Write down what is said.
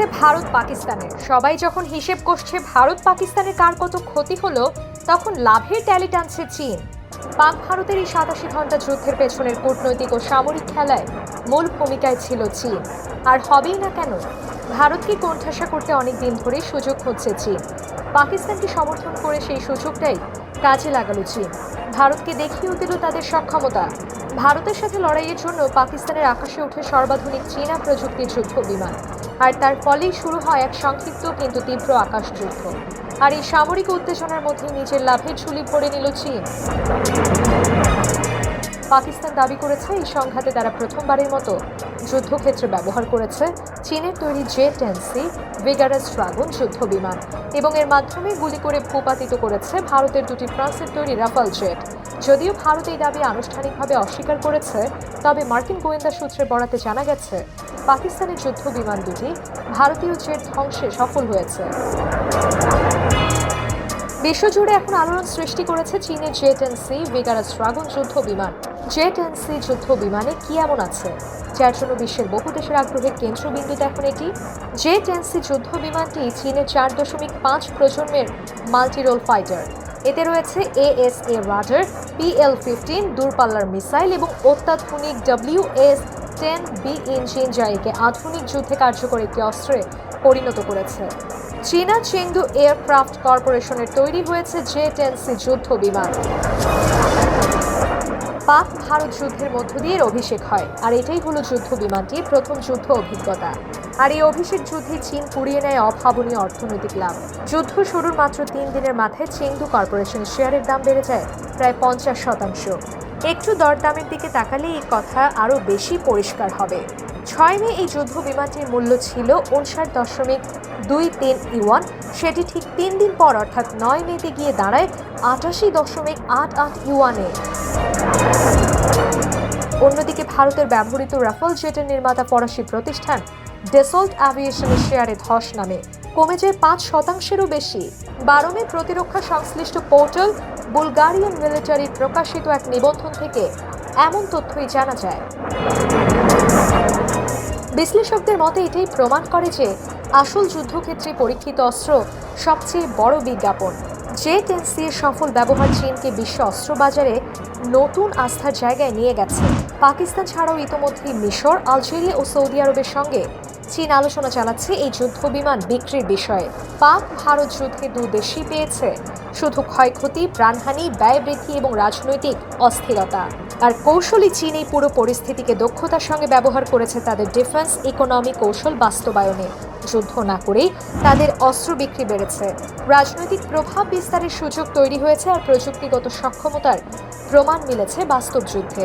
চলছে ভারত পাকিস্তানের। সবাই যখন হিসেব কষছে ভারত পাকিস্তানের কার কত ক্ষতি হলো, তখন লাভের ট্যালি টানছে চীন। পাক ভারতের এই সাতাশি ঘণ্টা যুদ্ধের পেছনের কূটনৈতিক ও সামরিক খেলায় মূল ভূমিকায় ছিল চীন। আর হবেই না কেন ভারতকে কোণঠাসা করতে অনেক দিন ধরে সুযোগ হচ্ছে চীন? পাকিস্তানকে সমর্থন করে সেই সুযোগটাই কাজে লাগালো চীন? ভারতকে দেখিয়েও দিল তাদের সক্ষমতা। ভারতের সাথে লড়াইয়ের জন্য পাকিস্তানের আকাশে উঠে সর্বাধুনিক চীনা প্রযুক্তির যুদ্ধ বিমান। আর তার ফলেই শুরু হয় এক সংক্ষিপ্ত কিন্তু তীব্র আকাশ যুদ্ধ। আর এই সামরিক উত্তেজনার মধ্যে নিজের লাভের ঝুলি পড়ে নিল চীন। পাকিস্তান দাবি করেছে, এই সংঘাতে তারা প্রথমবারের মতো যুদ্ধক্ষেত্রে ব্যবহার করেছে চীনের তৈরি J ten C vigorous dragon যুদ্ধ বিমান এবং এর মাধ্যমে গুলি করে ভূপাতিত করেছে ভারতের দুটি ফ্রান্সের তৈরি রাফাল জেট। যদিও ভারত এই দাবি আনুষ্ঠানিকভাবে অস্বীকার করেছে, তবে মার্কিন গোয়েন্দা সূত্রে বরাতে জানা গেছে, পাকিস্তানের যুদ্ধ বিমান দুটি ভারতীয় জেট ধ্বংসে সফল হয়েছে। বিশ্বজুড়ে এখন আলোড়ন সৃষ্টি করেছে চীনের jet N C vigorous dragon যুদ্ধ বিমান। জেট এন সি যুদ্ধ বিমানে কি এমন আছে, যার জন্য বিশ্বের বহু দেশের আগ্রহের কেন্দ্রবিন্দুতে এখন এটি? জেট এন সি যুদ্ধ বিমানটি চীনের চার দশমিক পাঁচ প্রজন্মের মাল্টিরোল ফাইটার। এতে রয়েছে এএসএ রাডার, পিএল ফিফটিন, দূরপাল্লার মিসাইল এবং অত্যাধুনিক W S ten B engine, যা একে আধুনিক যুদ্ধে কার্যকর একটি অস্ত্রে পরিণত করেছে। চীনা চেংদু এয়ারক্রাফট কর্পোরেশনের তৈরি হয়েছে জে টেন সি যুদ্ধ বিমান। পাক ভারত যুদ্ধের মধ্য দিয়ে অভিষেক হয়, আর এটাই হলো যুদ্ধ বিমানটির প্রথম যুদ্ধ অভিজ্ঞতা। আর এই অভিষেক যুদ্ধে চীন কুড়িয়ে নেয় অভাবনীয় অর্থনৈতিক লাভ। যুদ্ধ শুরুর মাত্র তিন দিনের মাথায় চেংদু কর্পোরেশনের শেয়ারের দাম বেড়ে যায়, প্রায় পঞ্চাশ শতাংশ। একটু দরদামের দিকে তাকালে এই কথা আরও বেশি পরিষ্কার হবে। ছয় মে এই যুদ্ধ বিমানটির মূল্য ছিল উনষাট দশমিক দুই তিন ইওয়ান সেটি ঠিক তিন দিন পর, অর্থাৎ নয় মেতে গিয়ে দাঁড়ায় আটাশি দশমিক আট আট ইউয়ানে। অন্যদিকে ভারতের ব্যবহৃত রাফেল জেটের নির্মাতা ফরাসি প্রতিষ্ঠান ডেসল্ট অ্যাভিয়েশনের শেয়ারে ধস নামে। কমে যায় পাঁচ শতাংশেরও বেশি। বারো মে প্রতিরক্ষা সংশ্লিষ্ট পোর্টাল বুলগারিয়ান মিলিটারি প্রকাশিত এক নিবন্ধন থেকে এমন তথ্যই জানা যায়। বিশ্লেষকদের মতে এটাই প্রমাণ করে যে আসল যুদ্ধক্ষেত্রে পরীক্ষিত অস্ত্র সবচেয়ে বড় বিজ্ঞাপন। জে টেন্সি এর সফল ব্যবহার চীনকে বিশ্ব অস্ত্র বাজারে নতুন আস্থার জায়গায় নিয়ে গেছে। পাকিস্তান ছাড়াও ইতোমধ্যেই মিশর, আলজেরিয়া ও সৌদি আরবের সঙ্গে চীন আলোচনা চালাচ্ছে এই যুদ্ধ বিমান বিক্রির বিষয়ে। পাক, ভারত যুদ্ধে দু দেশই পেয়েছে। শুধু ক্ষয়ক্ষতি, প্রাণহানি, ব্যয় বৃদ্ধি এবং রাজনৈতিক অস্থিরতা। আর কৌশলী চীন এই পুরো পরিস্থিতিকে দক্ষতার সঙ্গে ব্যবহার করেছে তাদের ডিফেন্স, ইকোনমি কৌশল বাস্তবায়নে। যুদ্ধ না করেই তাদের অস্ত্র বিক্রি বেড়েছে। রাজনৈতিক প্রভাব বিস্তারের সুযোগ তৈরি হয়েছে আর প্রযুক্তিগত সক্ষমতার প্রমাণ মিলেছে বাস্তব যুদ্ধে।